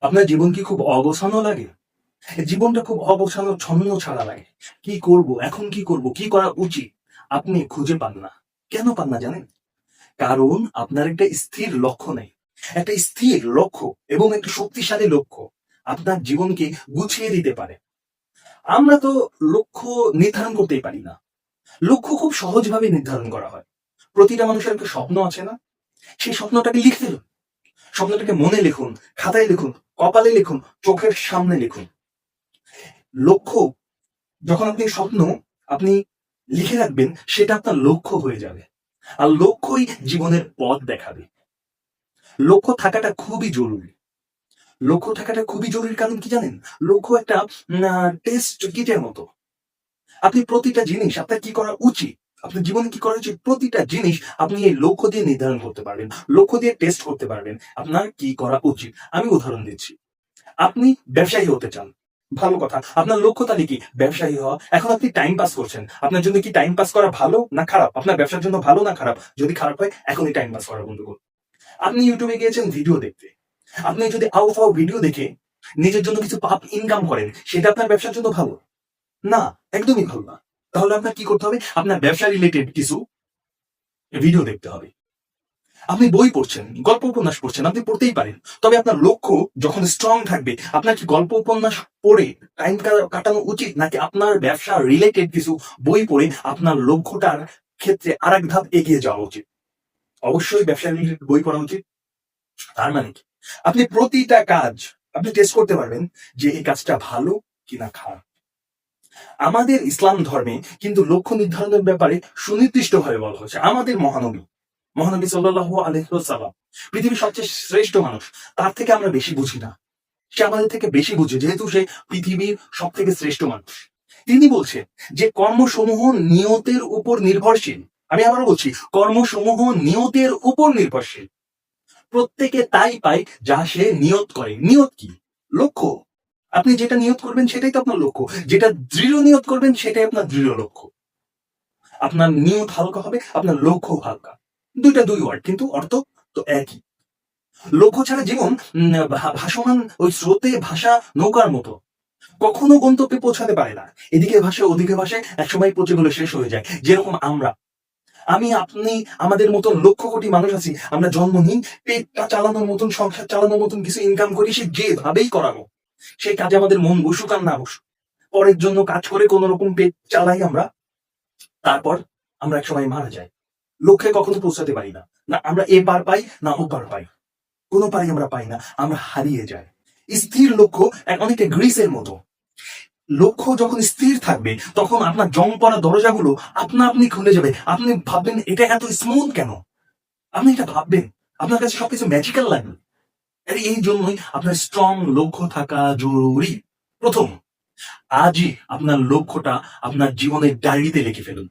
আপনার জীবন কি খুব অগোছানো লাগে? জীবনটা খুব অগোছানো ছন্ন ছাড়া লাগে। কি করব, এখন কি করব, কি করা উচিত? আপনি খুঁজে পান না। কেন পান না জানেন? কারণ আপনার একটা স্থির লক্ষ্য নেই। একটা স্থির লক্ষ্য এবং একটা শক্তিশালী লক্ষ্য আপনার জীবনকে গুছিয়ে দিতে পারে। আমরা তো লক্ষ্য নির্ধারণ করতেই পারি না। লক্ষ্য খুব সহজভাবে নির্ধারণ করা হয়। প্রতিটা মানুষের একটা স্বপ্ন আছে না? সেই স্বপ্নটাকে লিখে ফেলুন স্বপ্নটাকে মনে লিখুন, খাতায় লিখুন, কপালে লিখুন, চোখের সামনে লিখুন। লক্ষ্য, যখন আপনি স্বপ্ন আপনি লিখে রাখবেন, সেটা আপনার লক্ষ্য হয়ে যাবে। আর লক্ষ্যই জীবনের পথ দেখাবে। লক্ষ্য থাকাটা খুবই জরুরি। লক্ষ্য থাকাটা খুবই জরুরি কারণ কি জানেন? লক্ষ্য একটা টেস্ট কিটের মতো। আপনি প্রতিটা জিনিস আপনার কি করা উচিত? আপনার জীবনে কি করা উচিত প্রতিটা জিনিস আপনি এই লক্ষ্য দিয়ে নির্ধারণ করতে পারবেন, লক্ষ্য দিয়ে টেস্ট করতে পারবেন আপনার কি করা উচিত। আমি উদাহরণ দিচ্ছি। আপনি ব্যবসায়ী হতে চান। ভালো কথা। আপনার লক্ষ্য তাহলে কি? ব্যবসায়ী হওয়া। এখন আপনি টাইম পাস করছেন। আপনার জন্য কি টাইম পাস করা ভালো না খারাপ? আপনার ব্যবসার জন্য ভালো না খারাপ? যদি খারাপ হয়, এখনই টাইম পাস করা বন্ধ করুন। আপনি ইউটিউবে গিয়েছেন ভিডিও দেখতে। আপনি যদি আউ ফাউ ভিডিও দেখে নিজের জন্য কিছু পাপ ইনকাম করেন, সেটা আপনার ব্যবসার জন্য ভালো? না, একদমই ভালো না। তাহলে আপনার কি করতে হবে? আপনার ব্যবসা রিলেটেড কিছু ভিডিও দেখতে হবে। আপনি বই পড়ছেন, গল্প উপন্যাস পড়ছেন, আপনি পড়তেই পারেন। তবে আপনার লক্ষ্য যখন স্ট্রং থাকবে, আপনার কি গল্প উপন্যাস পড়ে টাইম কাটানো উচিত, নাকি আপনার ব্যবসা রিলেটেড কিছু বই পড়ে, আপনার লক্ষ্যটার ক্ষেত্রে আর এক ধাপ এগিয়ে যাওয়া উচিত? অবশ্যই ব্যবসা রিলেটেড বই পড়া উচিত। তার মানে কি? আপনি প্রতিটা কাজ, আপনি টেস্ট করতে পারবেন যে এই কাজটা ভালো কিনা খারাপ। আমাদের ইসলাম ধর্মে কিন্তু লক্ষ্য নির্ধারণের ব্যাপারে সুনির্দিষ্টভাবে বলা হয়েছে। আমাদের মহানবী মহানবী সাল্লাহ আলহাম পৃথিবীর সবচেয়ে শ্রেষ্ঠ মানুষ। তার থেকে আমরা বেশি বুঝি না। সে আমাদের থেকে বেশি বুঝে, যেহেতু সে পৃথিবীর সব থেকে শ্রেষ্ঠ মানুষ। তিনি বলছেন যে, কর্মসমূহ নিয়তের উপর নির্ভরশীল। আমি আবারও বলছি, কর্মসমূহ নিয়তের উপর নির্ভরশীল। প্রত্যেকে তাই পায় যা সে নিয়ত করে। নিয়ত কি? লক্ষ্য। আপনি যেটা নিয়ত করবেন সেটাই তো আপনার লক্ষ্য। যেটা দৃঢ় নিয়ত করবেন সেটাই আপনার দৃঢ় লক্ষ্য। আপনার নিয়ত হালকা হবে, আপনার লক্ষ্য হালকা। দুইটা দুই ওয়ার্ড কিন্তু অর্থ তো একই। লক্ষ্য ছাড়া জীবন ভাসমান ওই স্রোতে ভাষা নৌকার মতো। কখনো গন্তব্যে পৌঁছাতে পারে না। এদিকে ভাষা ওদিকে ভাষায় একসময় পচেগুলো শেষ হয়ে যায়। যেরকম আমরা। আমি, আপনি, আমাদের মতন লক্ষ কোটি মানুষ আছি। আমরা জন্ম নিই, পেটটা চালানোর মতন, সংসার চালানোর মতন কিছু ইনকাম করি, সে যেভাবেই করাবো সেই কাজে আমাদের মন বসুক আর না বসুক। পরের জন্য কাজ করে কোন রকম পেট চালাই আমরা, তারপর আমরা এক সময় মারা যাই। লক্ষ্যে কখনো পৌঁছাতে পারি না। না, আমরা এ পার পাই, না ও পার পাই। কোনো পারি আমরা পাই না, আমরা হারিয়ে যাই। স্থির লক্ষ্য এক অনেকটা গ্রিসের মতো। লক্ষ্য যখন স্থির থাকবে, তখন আপনার জং পড়া দরজাগুলো আপনা আপনি খুলে যাবে। আপনি ভাববেন, এটা এত স্মুথ কেন? আপনি এটা ভাববেন। আপনার কাছে সবকিছু ম্যাজিক্যাল লাগবে। এই জন্যই আপনার স্ট্রং লক্ষ্য থাকা জরুরি। প্রথম, আজই আপনার লক্ষ্যটা আপনার জীবনের ডায়েরিতে লিখে ফেলুন।